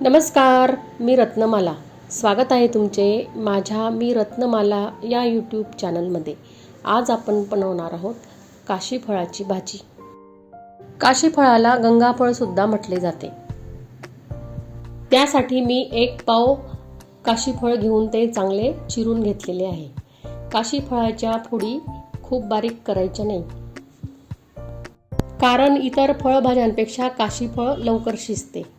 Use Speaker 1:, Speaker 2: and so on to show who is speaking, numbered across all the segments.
Speaker 1: नमस्कार मी रत्नमाला. स्वागत आहे तुमचे माझ्या मी रत्नमाला या यूट्यूब चॅनलमध्ये आज आपण बनवणार आहोत काशी फळाची भाजी. काशी फळाला गंगाफळसुद्धा म्हटले जाते. त्यासाठी मी एक पाव काशीफळ घेऊन ते चांगले चिरून घेतलेले आहे. काशी फळाच्या फोडी खूप बारीक करायच्या नाही. कारण इतर फळभाज्यांपेक्षा काशीफळ लवकर शिजते.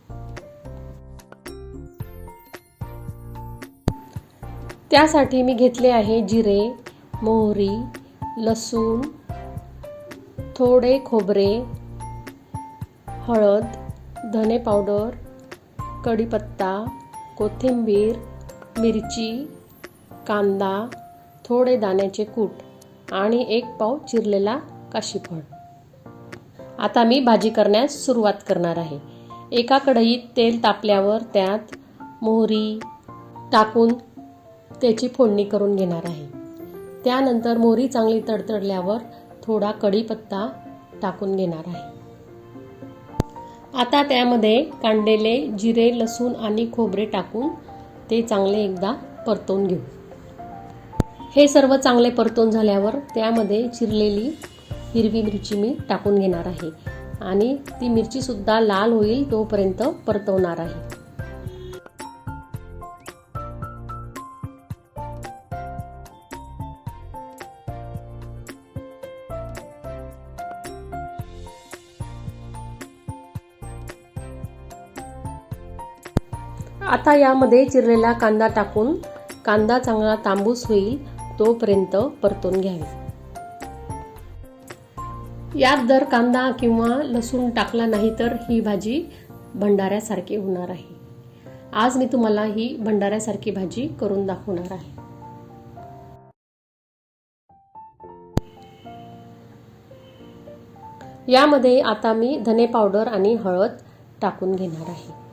Speaker 1: त्यासाठी मी घेतले आहे जिरे मोहरी लसूण थोडे खोबरे हळद धने पावडर कढीपत्ता कोथिंबीर मिरची कांदा थोडे दाण्याचे कूट आणि एक पाव चिरलेला काशीफळ. आता मी भाजी करण्यास सुरुवात करणार आहे. एका कढईत तेल तापल्यावर त्यात मोहरी टाकून त्याची फोडणी करून घेणार आहे. त्यानंतर मोहरी चांगली तडतडल्यावर थोडा कढीपत्ता टाकून घेणार आहे. आता त्यामध्ये कांडेले जिरे लसूण आणि खोबरे टाकून ते चांगले एकदा परतवून घेऊ. हे सर्व चांगले परतून झाल्यावर त्यामध्ये चिरलेली हिरवी मिरची मी टाकून घेणार आहे. आणि ती मिरचीसुद्धा लाल होईल तोपर्यंत परतवणार आहे. आता यामध्ये चिरलेला कांदा टाकून कांदा चांगला तांबूस होईल तोपर्यंत परतून घ्यावे. यात जर कांदा किंवा लसूण टाकला नाही तर ही भाजी भंडाऱ्यासारखी होणार आहे. आज मी तुम्हाला ही भंडाऱ्यासारखी भाजी करून दाखवणार आहे. यामध्ये आता मी धने पावडर आणि हळद टाकून घेणार आहे.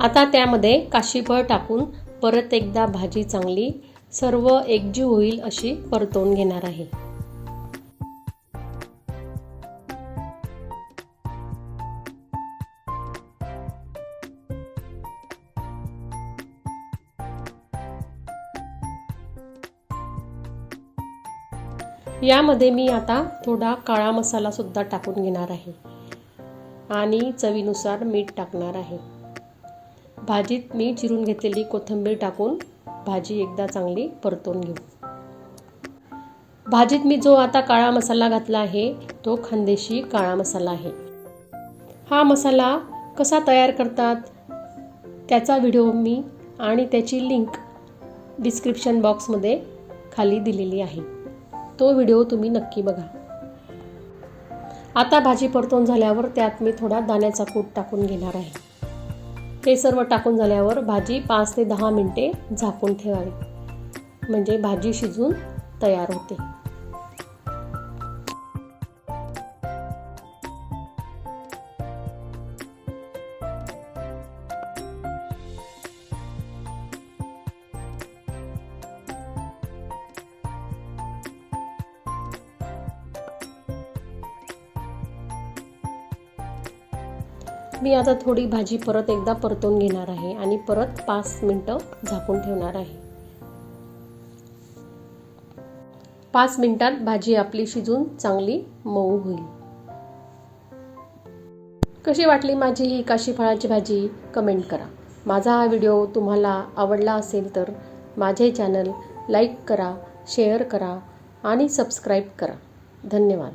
Speaker 1: आता त्यामध्ये काशीफळ टाकून परत एकदा भाजी चांगली सर्व एकजीव होईल अशी परतवून घेणार आहे. यामध्ये मी आता थोडा काळा मसाला सुद्धा टाकून घेणार आहे. आणि चवीनुसार मीठ टाकणार आहे. भाजीत मी चिरून घेतलेली कोथिंबीर टाकून भाजी एकदा चांगली परतून घेऊ. भाजीत मी जो आता काळा मसाला घातला आहे तो खानदेशी काळा मसाला आहे. हा मसाला कसा तयार करतात त्याचा व्हिडिओ मी आणि त्याची लिंक डिस्क्रिप्शन बॉक्समध्ये खाली दिलेली आहे. तो व्हिडिओ तुम्ही नक्की बघा. आता भाजी परतून झाल्यावर त्यात मी थोडा दाण्याचा कूट टाकून घेणार आहे. हे सर्व टाकून झाल्यावर भाजी पाच ते दहा मिनटे झाकून ठेवावी. म्हणजे भाजी शिजून तयार होते. मी आता थोडी भाजी परत एकदा परतून घेणार आहे आणि परत पाच मिनटं झाकून ठेवणार आहे. पाच मिनिटात भाजी आपली शिजून चांगली मऊ होईल. कशी वाटली माझी ही काशी फळाची भाजी? कमेंट करा. माझा हा व्हिडिओ तुम्हाला आवडला असेल तर माझे चॅनल लाईक करा शेअर करा आणि सबस्क्राईब करा. धन्यवाद.